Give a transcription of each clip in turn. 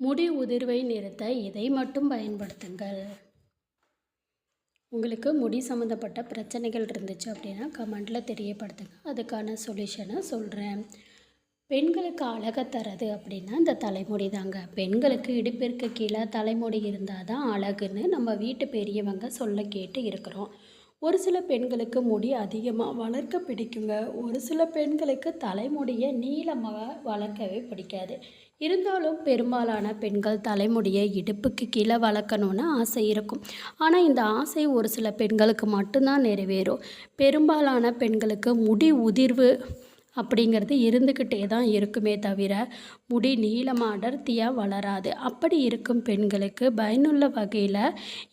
முடி உதிர்வை நிறுத்த இதை மட்டும் பயன்படுத்துங்கள். உங்களுக்கு முடி சம்மந்தப்பட்ட பிரச்சனைகள் இருந்துச்சு அப்படின்னா கமெண்டில் தெரியப்படுத்துங்க. அதுக்கான சொல்யூஷனை சொல்கிறேன் பெண்களுக்கு அழகை தரது அப்படின்னா இந்த தலைமுடி தாங்க. பெண்களுக்கு இடுப்பிற்கு கீழே தலைமுடி இருந்தால் தான் அழகுன்னு நம்ம வீட்டு பெரியவங்க சொல்ல கேட்டு இருக்கிறோம். ஒரு சில பெண்களுக்கு முடி அதிகமாக வளர்க்க பிடிக்குங்க. ஒரு சில பெண்களுக்கு தலைமுடியை நீளமாக வளர்க்கவே பிடிக்காது. இருந்தாலும் பெரும்பாலான பெண்கள் தலைமுடியை இடுப்புக்கு கீழே வளர்க்கணுன்னு ஆசை இருக்கும். ஆனால் இந்த ஆசை ஒரு சில பெண்களுக்கு மட்டும்தான் நிறைவேறும். பெரும்பாலான பெண்களுக்கு முடி உதிர்வு அப்படிங்கிறது இருந்துக்கிட்டே தான் இருக்குமே தவிர முடி நீளமாக அடர்த்தியாக வளராது. அப்படி இருக்கும் பெண்களுக்கு பயனுள்ள வகையில்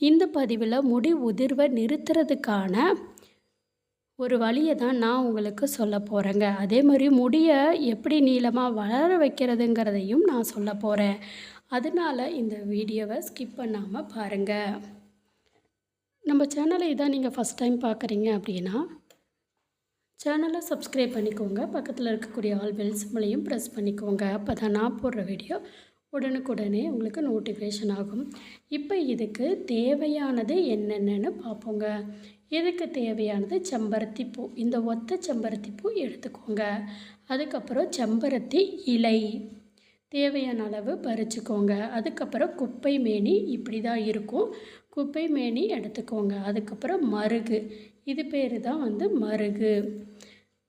இந்த பதிவில் முடி உதிர்வை நிறுத்துறதுக்கான ஒரு வழியை தான் நான் உங்களுக்கு சொல்ல போகிறேங்க அதே மாதிரி முடியை எப்படி நீளமாக வளர வைக்கிறதுங்கிறதையும் நான் சொல்ல போகிறேன் அதனால் இந்த வீடியோவை ஸ்கிப் பண்ணாமல் பாருங்கள் நம்ம சேனலை இதான் நீங்கள் ஃபஸ்ட் டைம் பார்க்குறீங்க அப்படின்னா சேனலை சப்ஸ்கிரைப் பண்ணிக்கோங்க. பக்கத்தில் இருக்கக்கூடிய ஆல் பெல் சிம்பிளையும் ப்ரெஸ் பண்ணிக்கோங்க. அப்போ தான் நான் போடுற வீடியோ உடனுக்குடனே உங்களுக்கு நோட்டிஃபிகேஷன் ஆகும். இப்போ இதுக்கு தேவையானது என்னென்னு பார்ப்போங்க. இதுக்கு தேவையானது? செம்பருத்தி பூ. இந்த ஒத்த செம்பருத்தி பூ எடுத்துக்கோங்க. அதுக்கப்புறம் செம்பருத்தி இலை. தேவையான அளவு பறிச்சுக்கோங்க. அதுக்கப்புறம் குப்பை மேனி இப்படி தான் இருக்கும். குப்பை மேனி எடுத்துக்கோங்க. அதுக்கப்புறம் மருகு. இது பேர் தான் வந்து மருகு.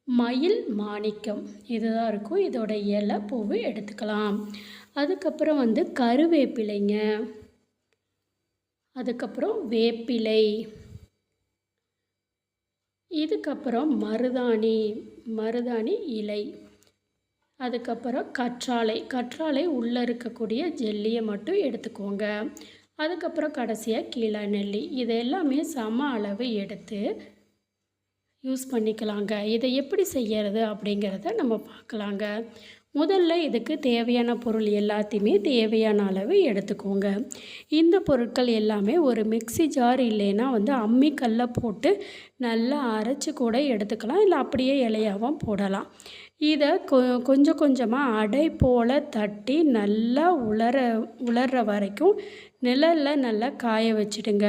மயில் மாணிக்கம். இதுதான் இருக்கும். இதோட இலை பூவு எடுத்துக்கலாம். அதுக்கப்புறம் வந்து கருவேப்பிலைங்க. அதுக்கப்புறம் வேப்பிலை. இதுக்கப்புறம் மருதாணி. மருதாணி இலை. அதுக்கப்புறம் கற்றாழை. கற்றாழை உள்ளே இருக்கக்கூடிய ஜெல்லியை மட்டும் எடுத்துக்கோங்க. அதுக்கப்புறம் கடைசியாக கீழே நெல்லி. இது எல்லாமே சம அளவு எடுத்து யூஸ் பண்ணிக்கலாங்க. இதை எப்படி செய்கிறது அப்படிங்கிறத நம்ம பார்க்கலாங்க. முதல்ல இதுக்கு தேவையான பொருள் எல்லாத்தையுமே தேவையான அளவு எடுத்துக்கோங்க. இந்த பொருட்கள் எல்லாமே ஒரு மிக்சி ஜார் இல்லைன்னா வந்து அம்மிக்கல்ல போட்டு நல்லா அரைச்சி கூட எடுத்துக்கலாம். இல்லை அப்படியே இலையாகவும் போடலாம். இதை கொ கொஞ்சம் கொஞ்சமாக அடை போல் தட்டி நல்லா உலர உலர்ற வரைக்கும் நிழலில் நல்லா காய வச்சுடுங்க.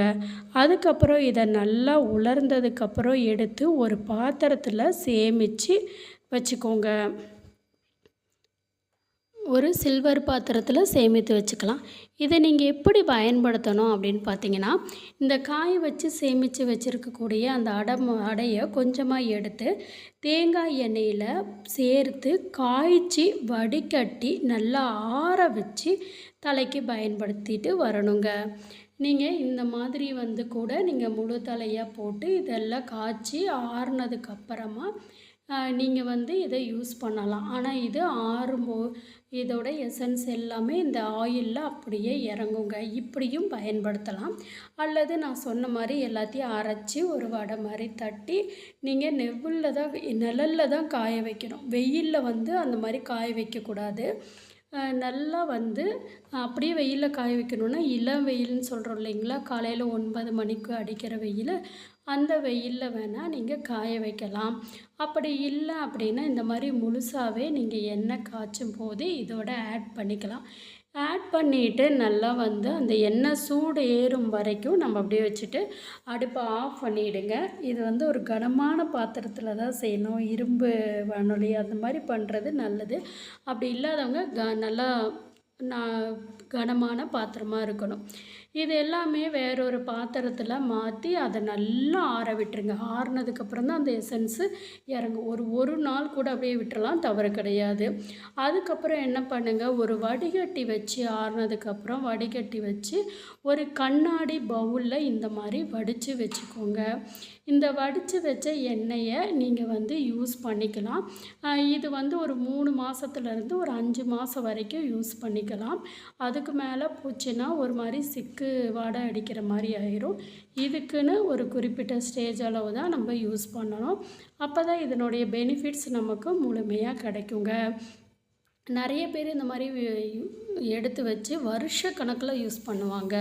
அதுக்கப்புறம் இதை நல்லா உலர்ந்ததுக்கப்புறம் எடுத்து ஒரு பாத்திரத்தில் சேமித்து வச்சுக்கோங்க. ஒரு சில்வர் பாத்திரத்தில் சேமித்து வச்சுக்கலாம். இதை நீங்கள் எப்படி பயன்படுத்தணும் அப்படின்னு பார்த்தீங்கன்னா இந்த காய வச்சு சேமித்து வச்சுருக்கக்கூடிய அந்த அடை அடையை கொஞ்சமாக எடுத்து தேங்காய் எண்ணெயில் சேர்த்து காய்ச்சி வடிகட்டி நல்லா ஆற வச்சு தலைக்கு பயன்படுத்திட்டு வரணுங்க. நீங்கள் இந்த மாதிரி வந்து கூட நீங்கள் முழு தலையாக போட்டு இதெல்லாம் காய்ச்சி ஆறுனதுக்கப்புறமா நீங்கள் வந்து இதை யூஸ் பண்ணலாம். ஆனால் இது ஆறும்போ இதோட எசன்ஸ் எல்லாமே இந்த ஆயிலில் அப்படியே இறங்குங்க. இப்படியும் பயன்படுத்தலாம். அல்லது நான் சொன்ன மாதிரி எல்லாத்தையும் அரைச்சி ஒரு வடை மாதிரி தட்டி நீங்கள் நெவ்வில் தான் நிழலில் தான் காய வைக்கணும். வெயிலில் வந்து அந்த மாதிரி காய வைக்கக்கூடாது. நல்லா வந்து அப்படியே வெயிலில் காய வைக்கணுன்னா இளம் வெயில்னு சொல்கிறோம் இல்லைங்களா? காலையில் ஒன்பது மணிக்கு அடிக்கிற வெயில் அந்த வெயிலில் வேணால் நீங்கள் காய வைக்கலாம். அப்படி இல்லை அப்படின்னா இந்த மாதிரி முழுசாகவே நீங்கள் எண்ணெய் காய்ச்சும் போது இதோட ஆட் பண்ணிக்கலாம். ஆட் பண்ணிவிட்டு நல்லா வந்து அந்த எண்ணெய் சூடு ஏறும் வரைக்கும் நம்ம அப்படியே வச்சுட்டு அடுப்பை ஆஃப் பண்ணிவிடுங்க இது வந்து ஒரு கனமான பாத்திரத்தில் தான் செய்யணும். இரும்பு வானொலி அந்த மாதிரி பண்ணுறது நல்லது. அப்படி இல்லாதவங்க க நல்லா நான் கனமான பாத்திரமாக இருக்கணும். இது எல்லாமே வேறொரு பாத்திரத்தில் மாற்றி அதை நல்லா ஆற விட்டுருங்க. ஆறுனதுக்கப்புறம் தான் அந்த எசன்ஸு இறங்கும். ஒரு ஒரு நாள் கூட அப்படியே விட்டுறலாம் தவறு கிடையாது. அதுக்கப்புறம் என்ன பண்ணுங்கள் ஒரு வடிகட்டி வச்சு ஆறுனதுக்கப்புறம் வடிகட்டி வச்சு ஒரு கண்ணாடி பவுலில் இந்த மாதிரி வடித்து வச்சுக்கோங்க. இந்த வடித்து வச்ச எண்ணெயை நீங்கள் வந்து யூஸ் பண்ணிக்கலாம். இது வந்து ஒரு மூணு மாதத்துலேருந்து ஒரு அஞ்சு மாதம் வரைக்கும் யூஸ் பண்ணிக்கலாம். அதுக்கு மேலே போச்சுன்னா ஒரு மாதிரி சிக்கு வாடை அடிக்கிற மாதிரி ஆயிரும். இதுக்குன்னு ஒரு குறிப்பிட்ட ஸ்டேஜ் அளவு தான் நம்ம யூஸ் பண்ணணும். அப்போ தான் இதனுடைய பெனிஃபிட்ஸ் நமக்கு முழுமையாக கிடைக்குங்க. நிறைய பேர் இந்த மாதிரி எடுத்து வச்சு வருஷ கணக்கில் யூஸ் பண்ணுவாங்க.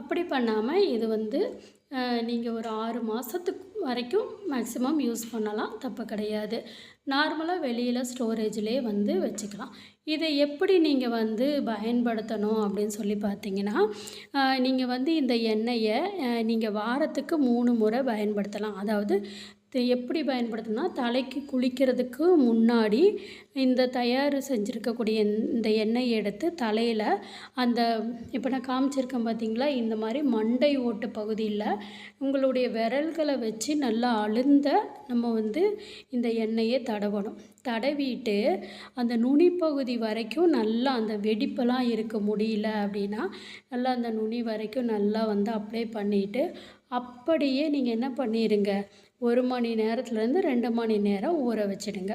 அப்படி பண்ணாமல் இது வந்து நீங்கள் ஒரு ஆறு மாதத்துக்கு வரைக்கும் மேக்ஸிமம் யூஸ் பண்ணலாம். தப்பு கிடையாது. நார்மலாக வெளியில் ஸ்டோரேஜ்லேயே வந்து வச்சுக்கலாம். இதை எப்படி நீங்கள் வந்து பயன்படுத்தணும் அப்படின்னு சொல்லி பார்த்தீங்கன்னா நீங்கள் வந்து இந்த எண்ணெயை நீங்கள் வாரத்துக்கு மூணு முறை பயன்படுத்தலாம். அதாவது எப்படி பயன்படுத்தணும்னா தலைக்கு குளிக்கிறதுக்கு முன்னாடி இந்த தயார் செஞ்சுருக்கக்கூடிய இந்த எண்ணெயை எடுத்து தலையில் அந்த இப்போ நான் காமிச்சிருக்கேன் பார்த்தீங்களா இந்த மாதிரி மண்டை ஓட்டு பகுதியில் உங்களுடைய விரல்களை வச்சு நல்லா அழுந்த நம்ம வந்து இந்த எண்ணெயை தடவணும். தடவிட்டு அந்த நுனி பகுதி வரைக்கும் நல்லா அந்த வெடிப்பெல்லாம் இருக்க முடியல அப்படின்னா நல்லா அந்த நுனி வரைக்கும் நல்லா வந்து அப்ளை பண்ணிவிட்டு அப்படியே நீங்கள் என்ன பண்ணிடுங்க ஒரு மணி நேரத்துலேருந்து ரெண்டு மணி நேரம் ஊற வச்சிடுங்க.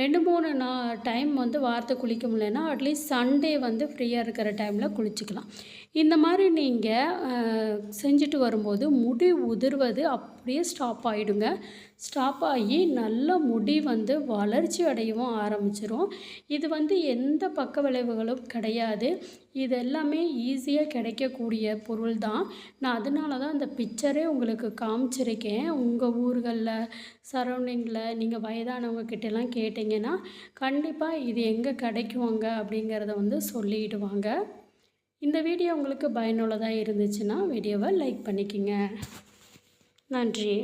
ரெண்டு மூணு நா டைம் வந்து வாரத்தை குளிக்க முடியலன்னா அட்லீஸ்ட் சண்டே வந்து ஃப்ரீயாக இருக்கிற டைமில் குளிச்சுக்கலாம். இந்த மாதிரி நீங்கள் செஞ்சுட்டு வரும்போது முடி உதிர்வது அப்படியே ஸ்டாப் ஆகிடுங்க ஸ்டாப் ஆகி நல்ல முடி வந்து வளர்ச்சி அடையவும் ஆரம்பிச்சிரும். இது வந்து எந்த பக்க விளைவுகளும் கிடையாது. இது எல்லாமே ஈஸியாக கிடைக்கக்கூடிய பொருள் தான். நான் அதனால தான் இந்த பிக்சரே உங்களுக்கு காமிச்சிருக்கேன். உங்கள் ஊர்களில் சரௌண்டிங்கில் நீங்கள் வயதானவங்க கிட்டலாம் கேட்டிங்கன்னா கண்டிப்பாக இது எங்கே கிடைக்குவாங்க அப்படிங்கிறத வந்து சொல்லிடுவாங்க. இந்த வீடியோ உங்களுக்கு பயனுள்ளதாக இருந்துச்சுன்னா வீடியோவை லைக் பண்ணிக்கிங்க. நன்றி.